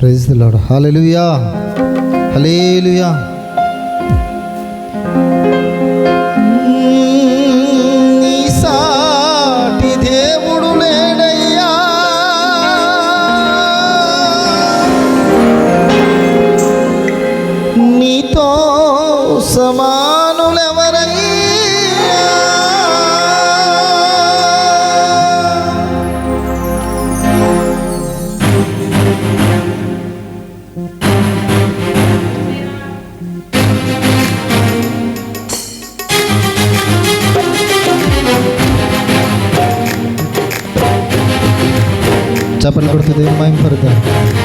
Praise లాడు hallelujah hallelujah సమా चपल करतो ते माहीम करतो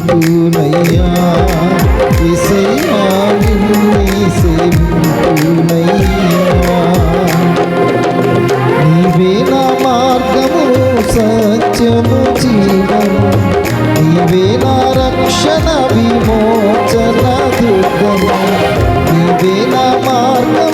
துணையா இசையாவின் இசையும் துணையா நீவேல మార్గము సత్యము జీవము నీవేల రక్షణ విమోచన దుర్గము నీవేల మార్గము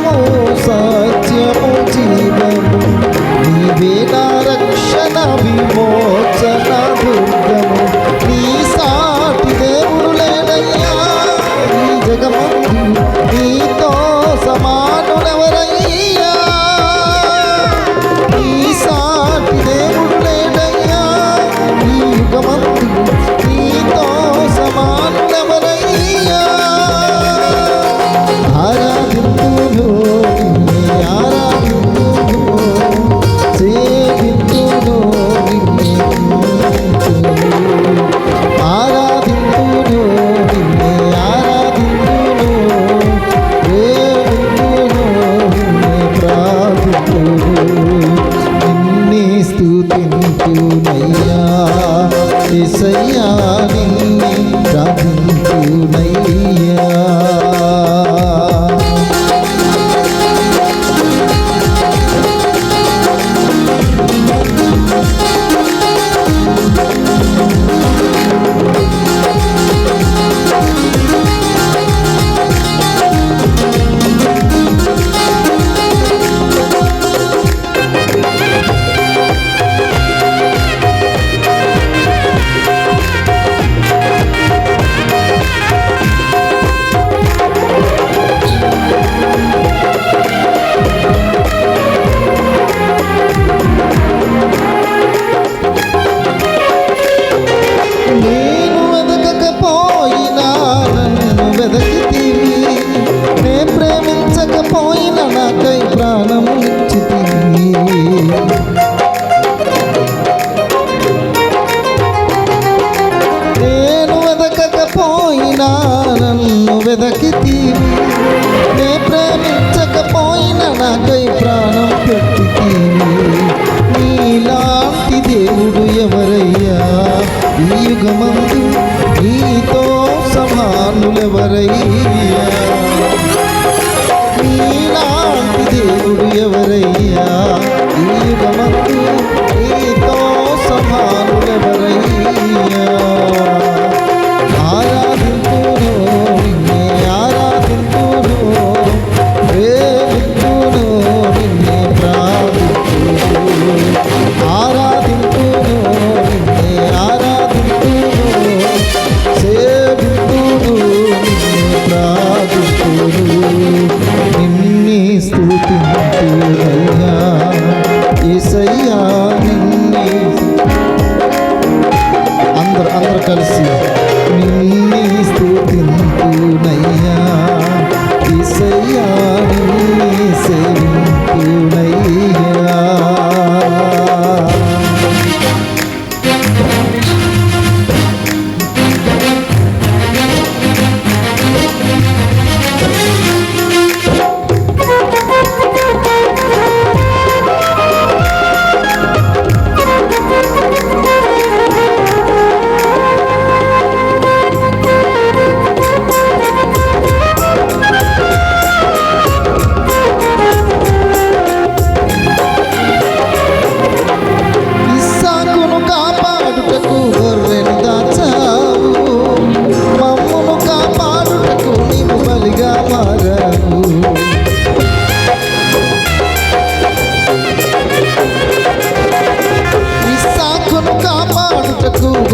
দেখিতি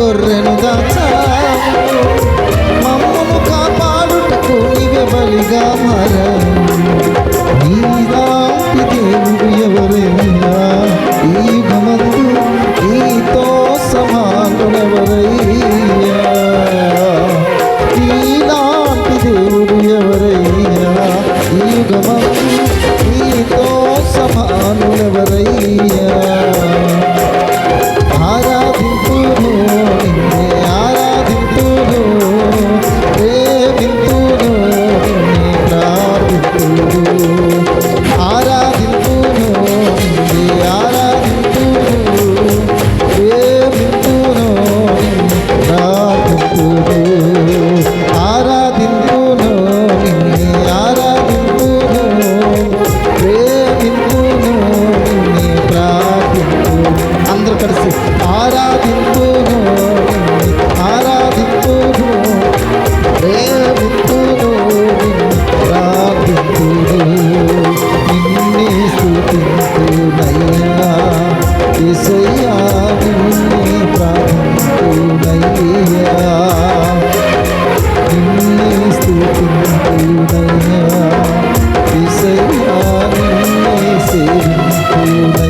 గొర్రెను దాచావు. మమ్మను కాపాడుటకు నీవే బలిగా మారావు. నీలాంటి దేవుడు ఎవరైనా ఈ యుగమందు నీతో సమానుడెవరయ్యా నీలాంటి దేవుడు ఎవరైనా ఈ యుగమందు నీతో సమానుడెవరయ్యా కలిసి ఆరాధింతును నిన్నే ఆరాధింతును ప్రేమింతును ప్రార్థింతును నిన్నే స్తుతింతునయ్యా యేసయ్యా నిన్నే ప్రార్థింతునయ్యా నిన్నే స్తుతింతునయ్యా యేసయ్యా నిన్నే సేవింతునయ్యా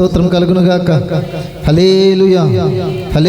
స్తోత్రం కలుగునుగాక. హలేలుయా